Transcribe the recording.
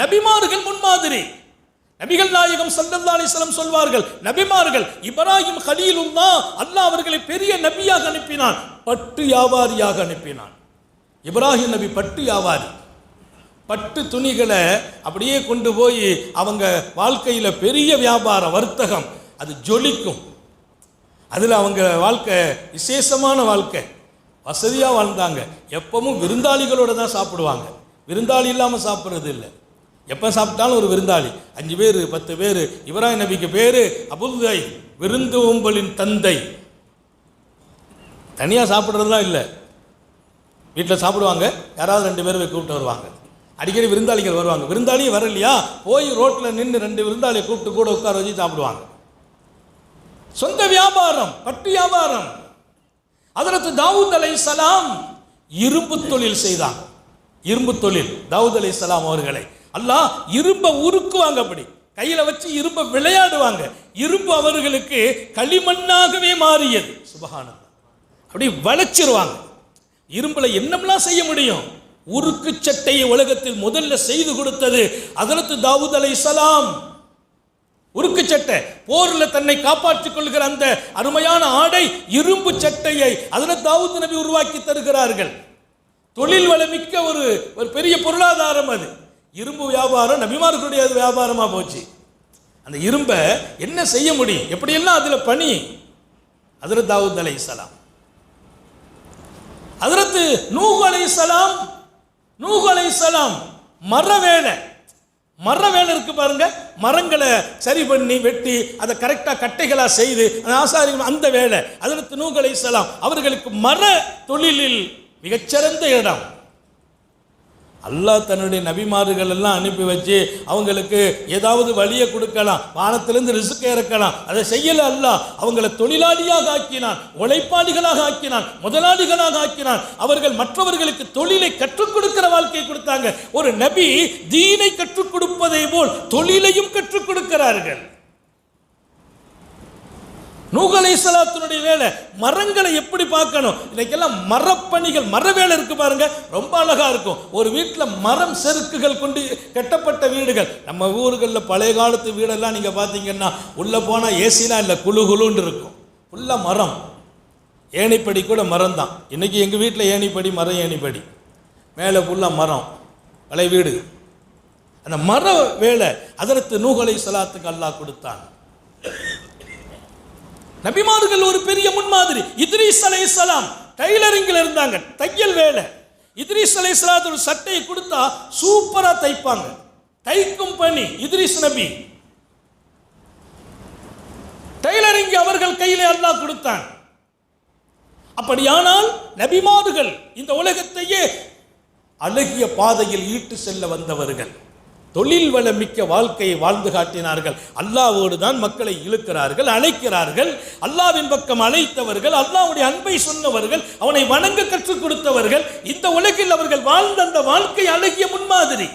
நபிமார்கள் முன்மாதிரி. நபிகள் நாயகம் சல்லல்லா அலைஹி சொல்வார்கள் நபிமார்கள் இப்ராஹிம் தான் அல்லாஹ் அவர்களை பெரிய நபியாக அனுப்பினான் பட்டு வியாபாரியாக அனுப்பினான். இப்ராஹிம் நபி பட்டு வியாபாரி. பட்டு துணிகளை அப்படியே கொண்டு போய் அவங்க வாழ்க்கையில் பெரிய வியாபார வர்த்தகம் அது ஜொலிக்கும். அதில் அவங்க வாழ்க்கை விசேஷமான வாழ்க்கை. வசதியாக வாழ்ந்தாங்க. எப்பவும் விருந்தாளிகளோடு தான் சாப்பிடுவாங்க. விருந்தாளி இல்லாமல் சாப்பிட்றது இல்லை. எப்போ சாப்பிட்டாலும் ஒரு விருந்தாளி. அஞ்சு பேர் பத்து பேர். இப்ராஹிம் நபிக்கு பேர் அபுல்தை விருந்து ஓம்பலின் தந்தை. தனியாக சாப்பிட்றதுலாம் இல்லை. வீட்டில் சாப்பிடுவாங்க. யாராவது ரெண்டு பேர் கூப்பிட்டு வருவாங்க. அடிக்கடி விருந்தாளிகள் வருவாங்க. விருந்தாளியும் வரலையா? போய் ரோட்டில் நின்று ரெண்டு விருந்தாளியை கூப்பிட்டு கூட உட்கார வச்சு சாப்பிடுவாங்க. சொந்த வியாபாரம் பட்டு வியாபாரம். அதற்கு தாவூத் அலை சலாம் இரும்பு தொழில் செய்தாங்க இரும்பு தொழில் தாவூத் அலை சலாம் அவர்களை. அல்லாஹ் இரும்பை உருக்குவாங்க அப்படி. கையில வச்சு இரும்பை விளையாடுவாங்க. இரும்பு அவர்களுக்கு களிமண்ணாகவே மாறியது. சுபகானந்தம் அப்படி வளைச்சிருவாங்க. இரும்பில் என்னமெல்லாம் செய்ய முடியும்? உருக்கு சட்டையை உலகத்தில் முதல்ல செய்து கொடுத்தது அதற்கு தாவூத் அலை சலாம். உருக்கு சட்டை. போர்ல தன்னை காப்பாற்றிக் கொள்கிற அந்த அருமையான ஆடை இரும்பு சட்டையை அதில் தாவூத் நபி உருவாக்கி தருகிறார்கள். தொழில் வளமிக்க ஒரு ஒரு பெரிய பொருளாதாரம் அது. இரும்பு வியாபாரம் நபிமார்களுடைய அது வியாபாரமா போச்சு. அந்த இரும்பை என்ன செய்ய முடியும்? எப்படியெல்லாம் அதுல பணி? அதில் தாவூத் அலை சலாம் அதற்கு இஸ்லாம் நூகு அலை இஸ்லாம் மர வேலை. மர வேலை இருக்கு பாருங்க. மரங்களை சரி பண்ணி வெட்டி அதை கரெக்டாக கட்டைகளாக செய்து அந்த ஆசாரிகள் அந்த வேலை. அதற்கு அலை இஸ்லாம் அவர்களுக்கு மர தொழிலில் மிகச்சிறந்த இடம். அல்லாஹ் தன்னுடைய நபிமார்கள் எல்லாம் அனுப்பி வச்சு அவங்களுக்கு ஏதாவது வழியை கொடுக்கலாம் வானத்திலிருந்து ரிசுக்க இறக்கலாம். அதை செய்யல அல்லாஹ். அவங்களை தொழிலாளியாக ஆக்கினான் உழைப்பாளிகளாக ஆக்கினான் முதலாளிகளாக ஆக்கினான். அவர்கள் மற்றவர்களுக்கு தொழிலை கற்றுக் கொடுக்கிற வாழ்க்கையை கொடுத்தாங்க. ஒரு நபி தீனை கற்றுக் கொடுப்பதை போல் தொழிலையும் கற்றுக் கொடுக்கிறார்கள். நூகலை சலாத்தினுடைய வேலை. மரங்களை எப்படி பார்க்கணும்? இன்னைக்கெல்லாம் மரப்பணிகள் மர வேலை இருக்கு பாருங்க. ரொம்ப அழகா இருக்கும். ஒரு வீட்டில் மரம் செருக்குகள் கொண்டு கட்டப்பட்ட வீடுகள். நம்ம ஊர்களில் பழைய காலத்து வீடெல்லாம் நீங்கள் பார்த்தீங்கன்னா உள்ளே போனால் ஏசிலாம் இல்லை குழு குழுன்னு இருக்கும். ஃபுல்லாக மரம். ஏணிப்படி கூட மரம் தான் இன்றைக்கி எங்கள் வீட்டில் ஏணிப்படி மரம் ஏணிப்படி. மேலே ஃபுல்லாக மரம். பழைய வீடு. அந்த மர வேலை அதற்கு நூகலை சலாத்துக்கு அல்லாஹ் கொடுத்தான். நபிமார்கள் ஒரு பெரிய முன்மாதிரி. இத்ரீஸ் அலைசலாம் டைலரிங்கில் இருந்தாங்க தையல் வேலை. இத்ரீஸ் அலைஹிஸ்ஸலாத்து ஒரு சட்டையை கொடுத்தா சூப்பரா தைப்பாங்க. தைக்கும் பணி இத்ரீஸ் நபி. டைலரிங் அவர்கள் கையிலே அல்லாஹ் கொடுத்தான். அப்படியானால் நபிமார்கள் இந்த உலகத்தையே அழகிய பாதையில் ஈட்டு செல்ல வந்தவர்கள். தொழில் வளமிக்க வாழ்க்கையை வாழ்ந்து காட்டினார்கள். அல்லாவோடு தான் மக்களை இழுக்கிறார்கள் அழைக்கிறார்கள் அல்லாவின் பக்கம் அழைத்தவர்கள் அல்லாவுடைய அன்பை சொன்னவர்கள் அவனை வணங்க கற்றுக் கொடுத்தவர்கள். இந்த உலகில் அவர்கள் வாழ்ந்த அந்த வாழ்க்கை அழகிய முன்மாதிரி.